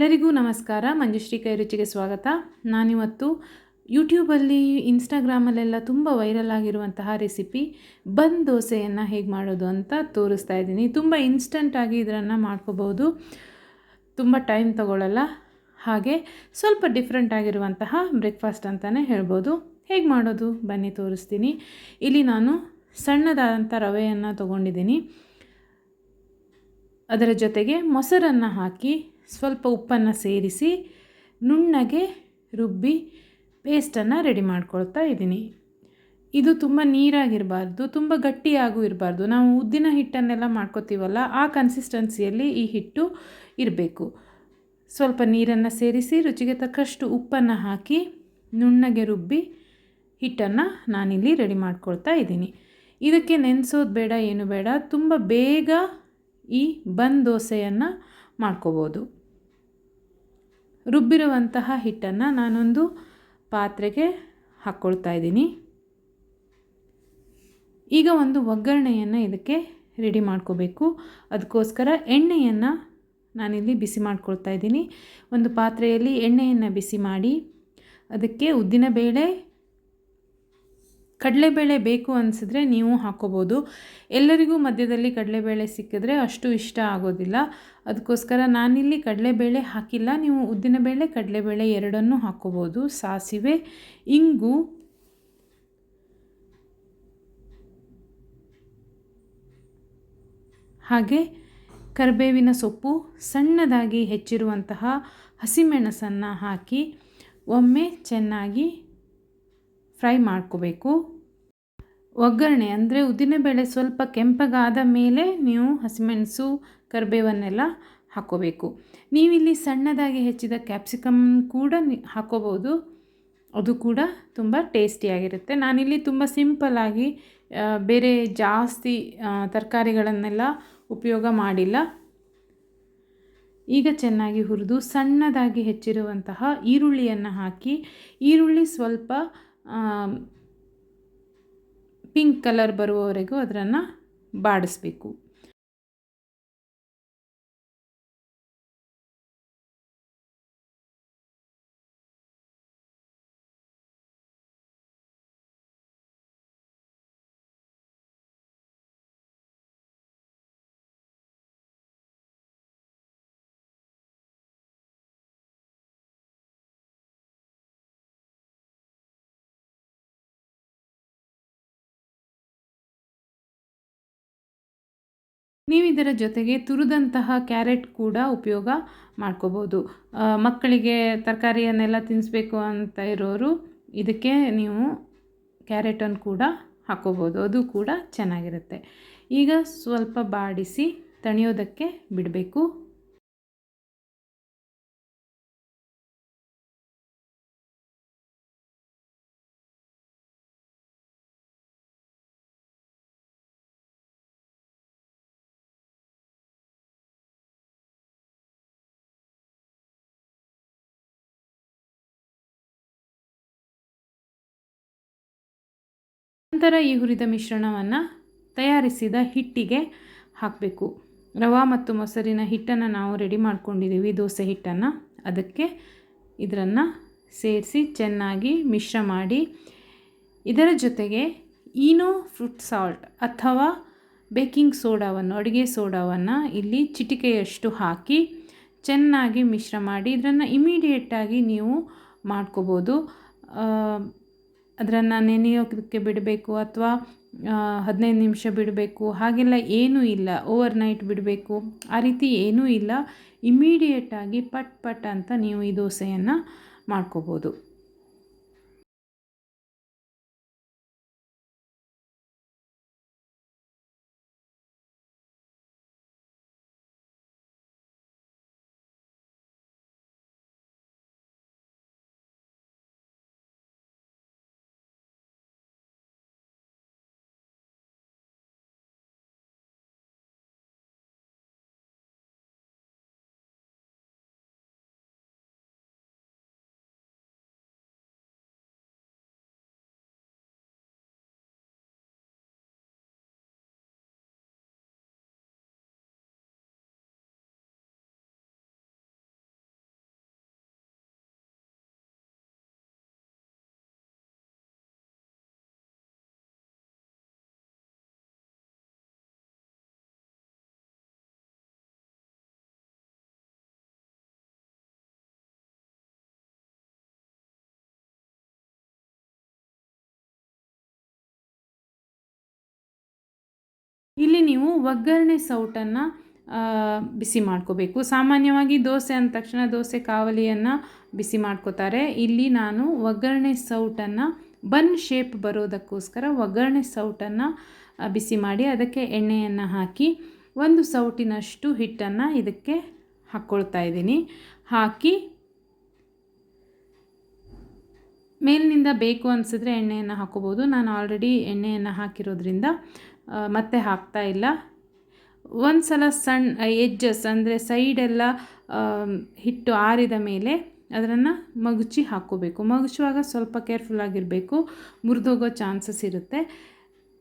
ಎಲ್ಲರಿಗೂ ನಮಸ್ಕಾರ. ಮಂಜುಶ್ರೀ ಕೈ ರುಚಿಗೆ ಸ್ವಾಗತ. ನಾನಿವತ್ತು ಯೂಟ್ಯೂಬಲ್ಲಿ ಇನ್ಸ್ಟಾಗ್ರಾಮಲ್ಲೆಲ್ಲ ತುಂಬ ವೈರಲ್ ಆಗಿರುವಂತಹ ರೆಸಿಪಿ ಬನ್ ದೋಸೆಯನ್ನು ಹೇಗೆ ಮಾಡೋದು ಅಂತ ತೋರಿಸ್ತಾ ಇದ್ದೀನಿ. ತುಂಬ ಇನ್ಸ್ಟಂಟಾಗಿ ಇದನ್ನು ಮಾಡ್ಕೋಬೋದು ತುಂಬ ಟೈಮ್ ತಗೊಳ್ಳಲ್ಲ ಹಾಗೆ ಸ್ವಲ್ಪ ಡಿಫ್ರೆಂಟ್ ಆಗಿರುವಂತಹ ಬ್ರೇಕ್ಫಾಸ್ಟ್ ಅಂತಲೇ ಹೇಳ್ಬೋದು. ಹೇಗೆ ಮಾಡೋದು? ಬನ್ನಿ ತೋರಿಸ್ತೀನಿ. ಇಲ್ಲಿ ನಾನು ಸಣ್ಣದಾದಂಥ ರವೆಯನ್ನು ತೊಗೊಂಡಿದ್ದೀನಿ. ಅದರ ಜೊತೆಗೆ ಮೊಸರನ್ನು ಹಾಕಿ ಸ್ವಲ್ಪ ಉಪ್ಪನ್ನು ಸೇರಿಸಿ ನುಣ್ಣಗೆ ರುಬ್ಬಿ ಪೇಸ್ಟನ್ನು ರೆಡಿ ಮಾಡ್ಕೊಳ್ತಾ ಇದ್ದೀನಿ. ಇದು ತುಂಬ ನೀರಾಗಿರಬಾರ್ದು, ತುಂಬ ಗಟ್ಟಿಯಾಗೂ ಇರಬಾರ್ದು. ನಾವು ಉದ್ದಿನ ಹಿಟ್ಟನ್ನೆಲ್ಲ ಮಾಡ್ಕೋತೀವಲ್ಲ, ಆ ಕನ್ಸಿಸ್ಟೆನ್ಸಿಯಲ್ಲಿ ಈ ಹಿಟ್ಟು ಇರಬೇಕು. ಸ್ವಲ್ಪ ನೀರನ್ನು ಸೇರಿಸಿ ರುಚಿಗೆ ತಕ್ಕಷ್ಟು ಉಪ್ಪನ್ನು ಹಾಕಿ ನುಣ್ಣಗೆ ರುಬ್ಬಿ ಹಿಟ್ಟನ್ನು ನಾನಿಲ್ಲಿ ರೆಡಿ ಮಾಡ್ಕೊಳ್ತಾ ಇದ್ದೀನಿ. ಇದಕ್ಕೆ ನೆನೆಸೋದು ಬೇಡ, ಏನು ಬೇಡ, ತುಂಬ ಬೇಗ ಈ ಬನ್ ದೋಸೆಯನ್ನು ಮಾಡ್ಕೋಬೋದು. ರುಬ್ಬಿರುವಂತಹ ಹಿಟ್ಟನ್ನು ನಾನೊಂದು ಪಾತ್ರೆಗೆ ಹಾಕ್ಕೊಳ್ತಾ ಇದ್ದೀನಿ. ಈಗ ಒಂದು ಒಗ್ಗರಣೆಯನ್ನು ಇದಕ್ಕೆ ರೆಡಿ ಮಾಡ್ಕೋಬೇಕು. ಅದಕ್ಕೋಸ್ಕರ ಎಣ್ಣೆಯನ್ನು ನಾನಿಲ್ಲಿ ಬಿಸಿ ಮಾಡ್ಕೊಳ್ತಾ ಇದ್ದೀನಿ. ಒಂದು ಪಾತ್ರೆಯಲ್ಲಿ ಎಣ್ಣೆಯನ್ನು ಬಿಸಿ ಮಾಡಿ, ಅದಕ್ಕೆ ಉದ್ದಿನಬೇಳೆ ಕಡಲೆಬೇಳೆ ಬೇಕು ಅನಿಸಿದ್ರೆ ನೀವು ಹಾಕೋಬೋದು. ಎಲ್ಲರಿಗೂ ಮಧ್ಯದಲ್ಲಿ ಕಡಲೆಬೇಳೆ ಸಿಕ್ಕಿದ್ರೆ ಅಷ್ಟು ಇಷ್ಟ ಆಗೋದಿಲ್ಲ. ಅದಕ್ಕೋಸ್ಕರ ನಾನಿಲ್ಲಿ ಕಡಲೆಬೇಳೆ ಹಾಕಿಲ್ಲ. ನೀವು ಉದ್ದಿನಬೇಳೆ ಕಡಲೆಬೇಳೆ ಎರಡನ್ನೂ ಹಾಕೋಬೋದು. ಸಾಸಿವೆ, ಇಂಗು, ಹಾಗೆ ಕರಿಬೇವಿನ ಸೊಪ್ಪು, ಸಣ್ಣದಾಗಿ ಹೆಚ್ಚಿರುವಂತಹ ಹಸಿಮೆಣಸನ್ನು ಹಾಕಿ ಒಮ್ಮೆ ಚೆನ್ನಾಗಿ ಫ್ರೈ ಮಾಡ್ಕೋಬೇಕು. ಒಗ್ಗರಣೆ ಅಂದರೆ ಉದ್ದಿನಬೇಳೆ ಸ್ವಲ್ಪ ಕೆಂಪಗಾದ ಮೇಲೆ ನೀವು ಹಸಿಮೆಣಸು, ಕರಿಬೇವನ್ನೆಲ್ಲ ಹಾಕೋಬೇಕು. ನೀವಿಲ್ಲಿ ಸಣ್ಣದಾಗಿ ಹೆಚ್ಚಿದ ಕ್ಯಾಪ್ಸಿಕಮ್ ಕೂಡ ಹಾಕೋಬೋದು. ಅದು ಕೂಡ ತುಂಬ ಟೇಸ್ಟಿಯಾಗಿರುತ್ತೆ ನಾನಿಲ್ಲಿ ತುಂಬ ಸಿಂಪಲಾಗಿ ಬೇರೆ ಜಾಸ್ತಿ ತರಕಾರಿಗಳನ್ನೆಲ್ಲ ಉಪಯೋಗ ಮಾಡಿಲ್ಲ. ಈಗ ಚೆನ್ನಾಗಿ ಹುರಿದು ಸಣ್ಣದಾಗಿ ಹೆಚ್ಚಿರುವಂತಹ ಈರುಳ್ಳಿಯನ್ನು ಹಾಕಿ, ಈರುಳ್ಳಿ ಸ್ವಲ್ಪ ಪಿಂಕ್ ಕಲರ್ ಬರುವವರೆಗೂ ಅದನ್ನು ಬಾಡಿಸ್ಬೇಕು. ನೀವು ಇದರ ಜೊತೆಗೆ ತುರಿದಂತಹ ಕ್ಯಾರೆಟ್ ಕೂಡ ಉಪಯೋಗ ಮಾಡ್ಕೋಬೋದು. ಮಕ್ಕಳಿಗೆ ತರಕಾರಿಯನ್ನೆಲ್ಲ ತಿನ್ನಿಸ್ಬೇಕು ಅಂತ ಇರೋರು ಇದಕ್ಕೆ ನೀವು ಕ್ಯಾರೆಟನ್ನು ಕೂಡ ಹಾಕ್ಕೋಬೋದು ಅದು ಕೂಡ ಚೆನ್ನಾಗಿರುತ್ತೆ. ಈಗ ಸ್ವಲ್ಪ ಬಾಡಿಸಿ ತಣಿಯೋದಕ್ಕೆ ಬಿಡಬೇಕು. ನಂತರ ಈ ಹುರಿದ ಮಿಶ್ರಣವನ್ನು ತಯಾರಿಸಿದ ಹಿಟ್ಟಿಗೆ ಹಾಕಬೇಕು. ರವೆ ಮತ್ತು ಮೊಸರಿನ ಹಿಟ್ಟನ್ನು ನಾವು ರೆಡಿ ಮಾಡ್ಕೊಂಡಿದ್ದೀವಿ, ದೋಸೆ ಹಿಟ್ಟನ್ನು. ಅದಕ್ಕೆ ಇದರನ್ನು ಸೇರಿಸಿ ಚೆನ್ನಾಗಿ ಮಿಶ್ರ ಮಾಡಿ, ಇದರ ಜೊತೆಗೆ ಈನೋ ಫ್ರೂಟ್ ಸಾಲ್ಟ್ ಅಥವಾ ಬೇಕಿಂಗ್ ಸೋಡಾವನ್ನು, ಅಡುಗೆ ಸೋಡಾವನ್ನು ಇಲ್ಲಿ ಚಿಟಿಕೆಯಷ್ಟು ಹಾಕಿ ಚೆನ್ನಾಗಿ ಮಿಶ್ರ ಮಾಡಿ ಇದನ್ನು ಇಮಿಡಿಯೇಟಾಗಿ ನೀವು ಮಾಡ್ಕೋಬೋದು. ಅದನ್ನು ನೆನೆಯೋದಕ್ಕೆ ಬಿಡಬೇಕು ಅಥವಾ ಹದಿನೈದು ನಿಮಿಷ ಬಿಡಬೇಕು. ಹಾಗೆಲ್ಲ ಏನೂ ಇಲ್ಲ. ಓವರ್ ನೈಟ್ ಬಿಡಬೇಕು. ಆ ರೀತಿ ಏನೂ ಇಲ್ಲ. ಇಮ್ಮಿಡಿಯೇಟಾಗಿ ಪಟ್ ಪಟ್ ಅಂತ ನೀವು ಈ ದೋಸೆಯನ್ನು ಮಾಡ್ಕೋಬೋದು. ಇಲ್ಲಿ ನೀವು ಒಗ್ಗರಣೆ ಸೌಟನ್ನು ಬಿಸಿ ಮಾಡ್ಕೋಬೇಕು. ಸಾಮಾನ್ಯವಾಗಿ ದೋಸೆ ಅಂದ ತಕ್ಷಣ ದೋಸೆ ಕಾವಲಿಯನ್ನು ಬಿಸಿ ಮಾಡ್ಕೋತಾರೆ. ಇಲ್ಲಿ ನಾನು ಒಗ್ಗರಣೆ ಸೌಟನ್ನು ಬನ್ ಶೇಪ್ ಬರೋದಕ್ಕೋಸ್ಕರ ಒಗ್ಗರಣೆ ಸೌಟನ್ನು ಬಿಸಿ ಮಾಡಿ ಅದಕ್ಕೆ ಎಣ್ಣೆಯನ್ನು ಹಾಕಿ ಒಂದು ಸೌಟಿನಷ್ಟು ಹಿಟ್ಟನ್ನು ಇದಕ್ಕೆ ಹಾಕ್ಕೊಳ್ತಾ ಇದ್ದೀನಿ. ಹಾಕಿ ಮೇಲಿನಿಂದ ಬೇಕು ಅನಿಸಿದ್ರೆ ಎಣ್ಣೆಯನ್ನು ಹಾಕೋಬೋದು. ನಾನು ಆಲ್ರೆಡಿ ಎಣ್ಣೆಯನ್ನು ಹಾಕಿರೋದ್ರಿಂದ ಮತ್ತೆ ಹಾಕ್ತಾ ಇಲ್ಲ. ಒಂದು ಸಲ ಸಣ್ಣ ಎಜ್ಜಸ್ ಅಂದರೆ ಸೈಡೆಲ್ಲ ಹಿಟ್ಟು ಆರಿದ ಮೇಲೆ ಅದನ್ನು ಮಗುಚಿ ಹಾಕೋಬೇಕು. ಮಗುಚುವಾಗ ಸ್ವಲ್ಪ ಕೇರ್ಫುಲ್ಲಾಗಿರಬೇಕು ಮುರಿದೋಗೋ ಚಾನ್ಸಸ್ ಇರುತ್ತೆ.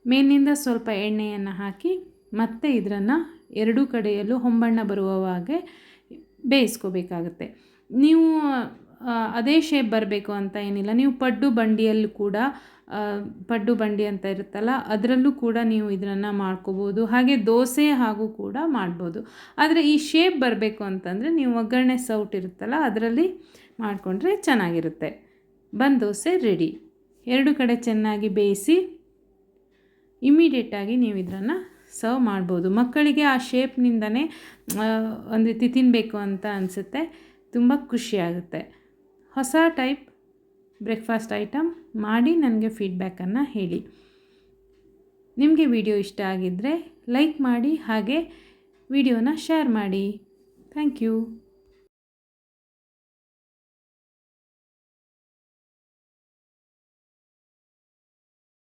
ಮೇಲಿನಿಂದ ಸ್ವಲ್ಪ ಎಣ್ಣೆಯನ್ನು ಹಾಕಿ ಮತ್ತೆ ಇದನ್ನು ಎರಡೂ ಕಡೆಯಲ್ಲೂ ಹೊಂಬಣ್ಣ ಬರುವವಾಗೆ ಬೇಯಿಸ್ಕೋಬೇಕಾಗತ್ತೆ. ನೀವು ಅದೇ ಶೇಪ್ ಬರಬೇಕು ಅಂತ ಏನಿಲ್ಲ. ನೀವು ಪಡ್ಡು ಬಂಡಿಯಲ್ಲೂ ಕೂಡ ಪಡ್ಡು ಬಂಡಿ ಅಂತ ಇರುತ್ತಲ್ಲ, ಅದರಲ್ಲೂ ಕೂಡ ನೀವು ಇದನ್ನು ಮಾಡ್ಕೋಬೋದು. ಹಾಗೆ ದೋಸೆ ಹಾಗೂ ಕೂಡ ಮಾಡ್ಬೋದು. ಆದರೆ ಈ ಶೇಪ್ ಬರಬೇಕು ಅಂತಂದರೆ ನೀವು ಒಗ್ಗರಣೆ ಸೌಟ್ ಇರುತ್ತಲ್ಲ, ಅದರಲ್ಲಿ ಮಾಡಿಕೊಂಡ್ರೆ ಚೆನ್ನಾಗಿರುತ್ತೆ. ಬನ್ ದೋಸೆ ರೆಡಿ ಎರಡು ಕಡೆ ಚೆನ್ನಾಗಿ ಬೇಯಿಸಿ ಇಮಿಡಿಯೇಟಾಗಿ ನೀವು ಇದನ್ನು ಸರ್ವ್ ಮಾಡ್ಬೋದು. ಮಕ್ಕಳಿಗೆ ಆ ಶೇಪ್ನಿಂದನೇ ಒಂದು ತಿನ್ನಬೇಕು ಅಂತ ಅನಿಸುತ್ತೆ. ತುಂಬ ಖುಷಿಯಾಗುತ್ತೆ. ಹೊಸ ಟೈಪ್ ಬ್ರೇಕ್ಫಾಸ್ಟ್ ಐಟಮ್ ಮಾಡಿ ನನಗೆ ಫೀಡ್ಬ್ಯಾಕನ್ನು ಹೇಳಿ. ನಿಮಗೆ ವಿಡಿಯೋ ಇಷ್ಟ ಆಗಿದ್ದರೆ ಲೈಕ್ ಮಾಡಿ ಹಾಗೆ ವಿಡಿಯೋನ ಶೇರ್ ಮಾಡಿ. Thank you.